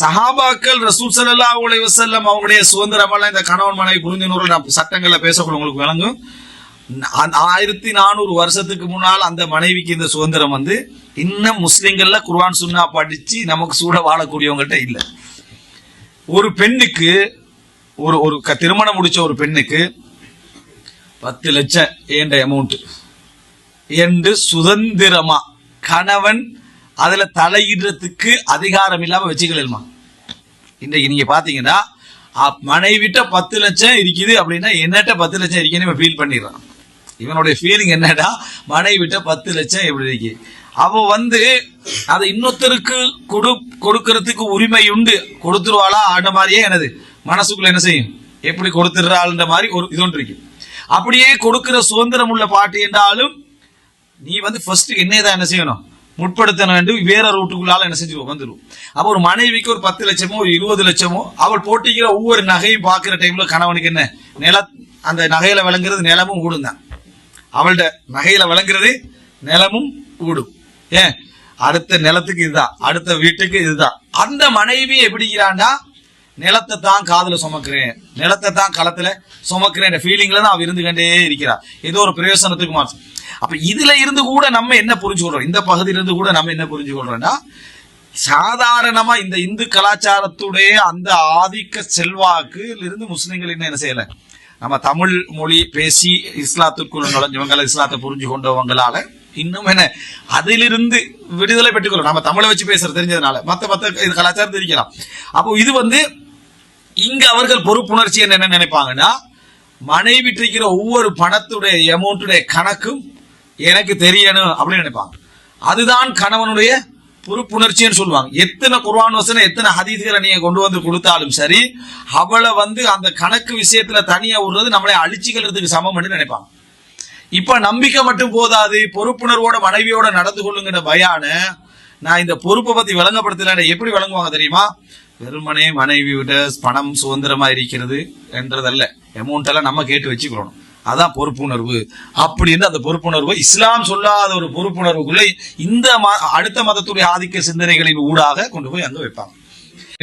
சஹாபாக்கள் ரசூல் சல்லா அலைஹி செல்லம் அவங்களுடைய சுதந்திரமெல்லாம் இந்த கணவன் மனைவி புரிந்துணர்வு நான் சட்டங்கள்ல பேசக்கூட உங்களுக்கு விளங்கும். ஆயிரத்தி நானூறு வருஷத்துக்கு முன்னால் அந்த மனைவிக்கு இந்த சுதந்திரம் வந்து இன்னும் முஸ்லிம்கள்ல குர்ஆன் சுன்னா படிச்சு நமக்கு சூட வாழக்கூடியவங்ககிட்ட இல்லை. ஒரு பெண்ணுக்கு ஒரு ஒரு க- திருமணம் முடிச்ச ஒரு பெண்ணுக்கு பத்து லட்சம் ஏண்ட அமௌண்ட் என்று சுதந்திரமா கணவன் அதுல தலையிடுறதுக்கு அதிகாரம் இல்லாம வச்சுக்கலாமா இன்றைக்கு நீங்க பாத்தீங்கன்னா மனைவிட்ட பத்து லட்சம் இருக்குது அப்படின்னா என்னட்ட பத்து லட்சம் இருக்குன்னு இவன் ஃபீல் பண்ணிடுறான். இவனுடைய ஃபீலிங் என்னடா? மனைவிட்ட பத்து லட்சம் எப்படி இருக்கு? அவ வந்து அதை இன்னொருத்தருக்கு கொடு கொடுக்கறதுக்கு உரிமை உண்டு. கொடுத்துருவாளா? ஆன மாதிரியே எனது மனசுக்குள்ள என்ன செய்யும்? எப்படி கொடுத்துடுறாள்ன்ற மாதிரி ஒரு இது ஒன்று இருக்கு. அப்படியே கொடுக்கிற சுதந்திரம் உள்ள பாட்டு என்றாலும் நீ வந்து ஃபர்ஸ்ட் என்னைய தான் என்ன செய்யணும்? முற்படுத்த வேண்டும் வேற ரூட்டுக்குள்ளால என்ன செஞ்சு வந்துடும் அப்ப ஒரு மனைவிக்கு ஒரு பத்து லட்சமோ ஒரு இருபது லட்சமோ அவள் போட்டிக்கிற ஒவ்வொரு நகையும் பார்க்குற டைம்ல கணவனுக்கு என்ன? நில அந்த நகையில விளங்குறது நிலமும் ஊடும் தான். அவள்கிட்ட நகையில விளங்குறது நிலமும் ஊடும். ஏன்? அடுத்த நிலத்துக்கு இதுதான். அடுத்த வீட்டுக்கு இதுதான். அந்த மனைவி எப்படிங்கிறாண்டா நிலத்தை தான் காதல சுமக்கிறேன். நிலத்தை தான் களத்துல சுமக்கிறேன் ஃபீலிங்ல தான் அவ இருந்து கண்டே இருக்கிறா. ஏதோ ஒரு பிரயோசனத்துக்கு மாற்றம் அப்ப இதுல இருந்து கூட நம்ம என்ன புரிஞ்சுக்கொள்றோம்? இந்த பகுதியில இருந்து கூட நம்ம என்ன புரிஞ்சுக்கொள்றோம்னா சாதாரணமா இந்த இந்து கலாச்சாரத்துடைய அந்த ஆதிக்க செல்வாக்கு இருந்து முஸ்லிம்கள் இன்னும் என்ன செய்யல? நம்ம தமிழ் மொழி பேசி இஸ்லாத்துக்குள் நுழைஞ்சவங்களை இஸ்லாத்தை புரிஞ்சு கொண்டவங்களால இன்னும் என்ன அதிலிருந்து விடுதலை பெற்றுக்கொள்ளும் நம்ம தமிழை வச்சு பேசுற தெரிஞ்சதுனால. மத்த மத்த இது கலாச்சாரம் தெரிவிக்கலாம். அப்போ இது வந்து இங்க அவர்கள் பொறுப்புணர்ச்சி என்ன என்ன நினைப்பாங்கன்னா மனைவி ஒவ்வொரு பணத்துடைய அமௌண்ட்டுடைய கணக்கும் எனக்கு தெரியணும் அப்படின்னு நினைப்பாங்க. அதுதான் கணவனுடைய பொறுப்புணர்ச்சின்னு சொல்லுவாங்க. எத்தனை குர்வான் வசனம் எத்தனை ஹதீதுகளை நீங்க கொண்டு வந்து கொடுத்தாலும் சரி அவளை வந்து அந்த கணக்கு விஷயத்துல தனியா விடுறது நம்மளை அழிச்சுக்கிறதுக்கு சமம்னு நினைப்பாங்க. இப்ப நம்பிக்கை மட்டும் போதாது பொறுப்புணர்வோட மனைவியோட நடந்து கொள்ளுங்கிற பயான நான் இந்த பொறுப்பை பத்தி விளங்கப்படுத்தல எப்படி விளங்குவாங்க தெரியுமா? வெறுமனே மனைவி விட பணம் சுதந்திரமா இருக்கிறது என்றதல்ல. அமௌண்ட் எல்லாம் நம்ம கேட்டு வச்சுக்கிறோம். அதான் பொறுப்புணர்வு. அப்படின்னு அந்த பொறுப்புணர்வு இஸ்லாம் சொல்லாத ஒரு பொறுப்புணர்வுக்குள்ளே இந்த அடுத்த மதத்துடைய ஆதிக்க சிந்தனைகளின் ஊடாக கொண்டு போய் அங்கே வைப்பாங்க.